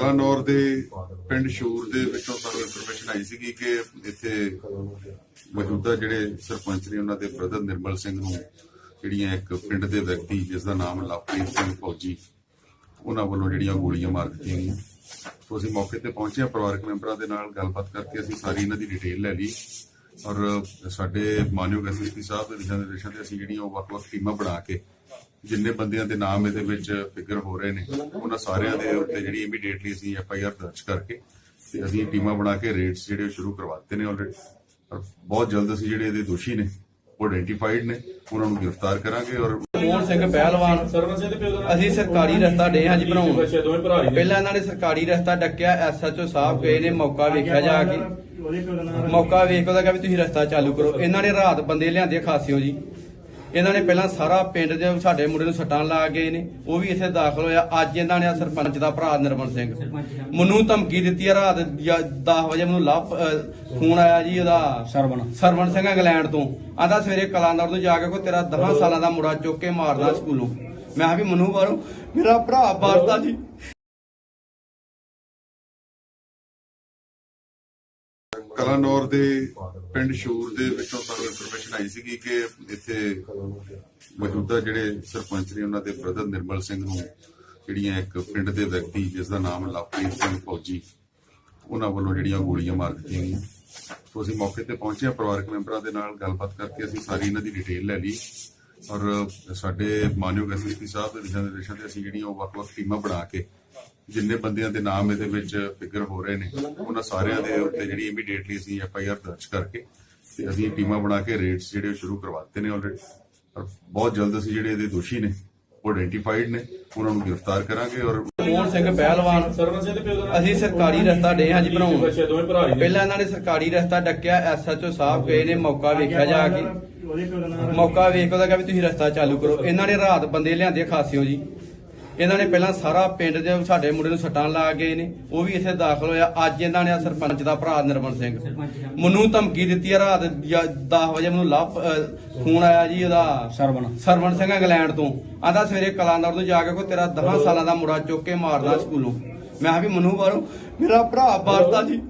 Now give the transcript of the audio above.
ਕਲਾਨੌਰ ਦੇ ਪਿੰਡ ਸ਼ੂਰ ਦੇ ਵਿੱਚੋਂ ਸਾਨੂੰ ਇਨਫੋਰਮੇਸ਼ਨ ਆਈ ਸੀਗੀ ਕਿ ਇੱਥੇ ਮੌਜੂਦਾ ਜਿਹੜੇ ਸਰਪੰਚ ਨੇ ਉਹਨਾਂ ਦੇ ਬ੍ਰਦਰ ਨਿਰਮਲ ਸਿੰਘ ਨੂੰ, ਜਿਹੜੀਆਂ ਇੱਕ ਪਿੰਡ ਦੇ ਵਿਅਕਤੀ ਜਿਸ ਦਾ ਨਾਮ ਲਵਪ੍ਰੀਤ ਸਿੰਘ ਫੌਜੀ, ਉਹਨਾਂ ਵੱਲੋਂ ਜਿਹੜੀਆਂ ਗੋਲੀਆਂ ਮਾਰ ਦਿੱਤੀਆਂ ਗਈਆਂ। ਸੋ ਅਸੀਂ ਮੌਕੇ ਤੇ ਪਹੁੰਚੇ ਪਰਿਵਾਰਕ ਮੈਂਬਰਾਂ ਦੇ ਨਾਲ ਗੱਲਬਾਤ ਕਰਕੇ ਅਸੀਂ ਸਾਰੀ ਇਹਨਾਂ ਦੀ ਡਿਟੇਲ ਲੈ ਲਈ। ਔਰ ਸਾਡੇ ਮਾਨਯੋਗ ਐਸਐਸਪੀ ਸਾਹਿਬ ਦੇ ਦਿਸ਼ਾ ਨਿਰਦੇਸ਼ਾਂ ਤੇ ਅਸੀਂ ਜਿਹੜੀਆਂ ਉਹ ਵੱਖ-ਵੱਖ ਟੀਮਾਂ ਬਣਾ ਕੇ ਜਿੰਨੇ ਬੰਦਿਆਂ ਦੇ ਨਾਮ ਇਹਦੇ ਵਿੱਚ ਫਿਗਰ ਹੋ ਰਹੇ ਨੇ, ਉਹਨਾਂ ਸਾਰਿਆਂ ਦੇ ਉੱਤੇ ਜਿਹੜੀ ਇਮੀਡੀਏਟਲੀ ਅਸੀਂ ਐਫ ਆਈ ਆਰ ਦਰਜ ਕਰਕੇ ਤੇ ਅਸੀਂ ਟੀਮਾਂ ਬਣਾ ਕੇ ਰੇਡਸ ਜਿਹੜੇ ਸ਼ੁਰੂ ਕਰਵਾਤੇ ਨੇ ਆਲਰੇਡੀ ਬਹੁਤ ਜਲਦ ਅਸੀਂ ਜਿਹੜੇ ਇਹਦੇ ਦੋਸ਼ੀ ਨੇ, ਉਹ ਆਇਡੈਂਟੀਫਾਈਡ ਨੇ, ਉਹਨਾਂ ਨੂੰ ਗ੍ਰਿਫਤਾਰ ਕਰਾਂਗੇ ਔਰ ਮੋਹਨ ਸਿੰਘ ਪਹਿਲਵਾਨ। ਅਸੀਂ ਸਰਕਾਰੀ ਰਸਤਾ ਡੇ ਹਾਂ ਜੀ ਬਣਾਉਣ। ਪਹਿਲਾਂ ਇਹਨਾਂ ਨੇ ਸਰਕਾਰੀ ਰਸਤਾ ਡੱਕਿਆ ਐਸਐਚਓ ਸਾਹਿਬ ਗਏ ਨੇ, ਮੌਕਾ ਵੇਖਿਆ ਜਾ ਕੇ। ਮੌਕਾ ਵੇਖ ਉਹਦਾ ਕਿ ਤੁਸੀਂ ਰਸਤਾ ਚਾਲੂ ਕਰੋ। ਇਹਨਾਂ ਨੇ ਰਾਤ ਬੰਦੇ ਲਿਆਂਦੇ ਖਾਸਿਓ ਜੀ। ਇਹਨਾਂ ਨੇ ਪਹਿਲਾਂ ਸਾਰਾ ਪਿੰਡ ਦੇ ਸਾਡੇ ਮੁੰਡੇ ਨੂੰ ਸੱਟਾਂ ਲਾ ਗਏ ਨੇ ਉਹ ਵੀ ਇੱਥੇ ਦਾਖਲ ਹੋਇਆ। ਅੱਜ ਇਹਨਾਂ ਨੇ ਸਰਪੰਚ ਦਾ ਭਰਾ ਨਿਰਮਲ ਸਿੰਘ। ਮੈਨੂੰ ਧਮਕੀ ਦਿੱਤੀ ਆ ਰਾਤ 10 ਵਜੇ ਮੈਨੂੰ ਲੱਭ ਫੋਨ ਆਇਆ ਜੀ ਉਹਦਾ ਸਰਵਣ। ਸਰਵਣ ਸਿੰਘ ਇੰਗਲੈਂਡ ਤੋਂ। ਆਂਦਾ ਸਵੇਰੇ ਕਲਾਨੌਰ ਤੋਂ ਜਾ ਕੇ ਕੋਈ ਤੇਰਾ 10 ਸਾਲਾਂ ਦਾ ਮੁੰਡਾ ਚੁੱਕ ਕੇ ਮਾਰਦਾ ਸਕੂਲੋਂ। ਮੈਂ ਕਿਹਾ ਵੀ ਮਨੂ ਬਾਰੋ ਮੇਰਾ ਭਰਾ ਮਾਰਦਾ ਜੀ। ਕਲਾਨੌਰ ਦੇ ਪਿੰਡ ਸ਼ੂਰ ਦੇ ਵਿੱਚੋਂ ਸਾਨੂੰ ਇਨਫੋਰਮੇਸ਼ਨ ਆਈ ਸੀਗੀ ਕਿ ਇੱਥੇ ਮੌਜੂਦਾ ਜਿਹੜੇ ਸਰਪੰਚ ਨੇ ਉਹਨਾਂ ਦੇ ਬ੍ਰਦਰ ਨਿਰਮਲ ਸਿੰਘ ਨੂੰ, ਜਿਹੜੀਆਂ ਇੱਕ ਪਿੰਡ ਦੇ ਵਿਅਕਤੀ ਜਿਸ ਦਾ ਨਾਮ ਲਵਪ੍ਰੀਤ ਸਿੰਘ ਫੌਜੀ, ਉਹਨਾਂ ਵੱਲੋਂ ਜਿਹੜੀਆਂ ਗੋਲੀਆਂ ਮਾਰ ਦਿੱਤੀਆਂ ਗਈਆਂ। ਸੋ ਅਸੀਂ ਮੌਕੇ ਤੇ ਪਹੁੰਚੇ ਪਰਿਵਾਰਕ ਮੈਂਬਰਾਂ ਦੇ ਨਾਲ ਗੱਲਬਾਤ ਕਰਕੇ ਅਸੀਂ ਸਾਰੀ ਇਹਨਾਂ ਦੀ ਡਿਟੇਲ ਲੈ ਲਈ ਔਰ ਸਾਡੇ ਮਾਨਯੋਗ ਐਸਐਸਪੀ ਸਾਹਿਬ ਦੇ ਦਿਸ਼ਾ ਨਿਰਦੇਸ਼ਾਂ ਤੇ ਅਸੀਂ ਜਿਹੜੀਆਂ ਉਹ ਵੱਖ-ਵੱਖ ਟੀਮਾਂ ਬਣਾ ਕੇ ਜਿੰਨੇ ਬੰਦਿਆਂ ਦੇ ਨਾਮ ਇਹਦੇ ਵਿੱਚ ਫਿਗਰ ਹੋ ਰਹੇ ਨੇ, ਉਹਨਾਂ ਸਾਰਿਆਂ ਦੇ ਉੱਤੇ ਜਿਹੜੀ ਇਮੀਡੀਏਟਲੀ ਅਸੀਂ ਐਫ ਆਈ ਆਰ ਦਰਜ ਕਰਕੇ ਤੇ ਅਸੀਂ ਟੀਮਾਂ ਬਣਾ ਕੇ ਰੇਡਸ ਜਿਹੜੇ ਸ਼ੁਰੂ ਕਰਵਾਤੇ ਨੇ ਆਲਰੇਡੀ ਔਰ ਬਹੁਤ ਜਲਦ ਅਸੀਂ ਜਿਹੜੇ ਇਹਦੇ ਦੋਸ਼ੀ ਨੇ, ਉਹ ਆਇਡੈਂਟੀਫਾਈਡ ਨੇ, ਉਹਨਾਂ ਨੂੰ ਗ੍ਰਿਫਤਾਰ ਕਰਾਂਗੇ ਔਰ ਮੋਹਨ ਸਿੰਘ ਪਹਿਲਵਾਨ। ਅਸੀਂ ਸਰਕਾਰੀ ਰਸਤਾ ਡੇ ਹਾਂ ਜੀ ਬਣਾਉਣ। ਪਹਿਲਾਂ ਇਹਨਾਂ ਨੇ ਸਰਕਾਰੀ ਰਸਤਾ ਡੱਕਿਆ ਐਸਐਚਓ ਸਾਹਿਬ ਗਏ ਨੇ, ਮੌਕਾ ਵੇਖਿਆ ਜਾ ਕੇ। ਮੌਕਾ ਵੇਖ ਉਹਦਾ ਕਿ ਤੁਸੀਂ ਰਸਤਾ ਚਾਲੂ ਕਰੋ। ਇਹਨਾਂ ਨੇ ਰਾਤ ਬੰਦੇ ਲਿਆਂਦੇ ਖਾਸਿਓ ਜੀ। ਇਹਨਾਂ ਨੇ ਪਹਿਲਾਂ ਸਾਰਾ ਪਿੰਡ ਦੇ ਸਾਡੇ ਮੁੰਡੇ ਨੂੰ ਸੱਟਾਂ ਲਾ ਗਏ ਨੇ ਉਹ ਵੀ ਇੱਥੇ ਦਾਖਲ ਹੋਇਆ। ਅੱਜ ਇਹਨਾਂ ਨੇ ਸਰਪੰਚ ਦਾ ਭਰਾ ਨਿਰਮਲ ਸਿੰਘ। ਮੈਨੂੰ ਧਮਕੀ ਦਿੱਤੀ ਆ ਰਾਤ 10 ਵਜੇ ਮੈਨੂੰ ਲੱਭ ਫੋਨ ਆਇਆ ਜੀ ਉਹਦਾ ਸਰਵਣ। ਸਰਵਣ ਸਿੰਘ ਇੰਗਲੈਂਡ ਤੋਂ। ਆਂਦਾ ਸਵੇਰੇ ਕਲਾਨੌਰ ਤੋਂ ਜਾ ਕੇ ਕੋਈ ਤੇਰਾ 10 ਸਾਲਾਂ ਦਾ ਮੁੰਡਾ ਚੁੱਕ ਕੇ ਮਾਰਦਾ ਸਕੂਲੋਂ। ਮੈਂ ਕਿਹਾ ਵੀ ਮਨੂ ਬਾਰੋ ਮੇਰਾ ਭਰਾ ਮਾਰਦਾ ਜੀ।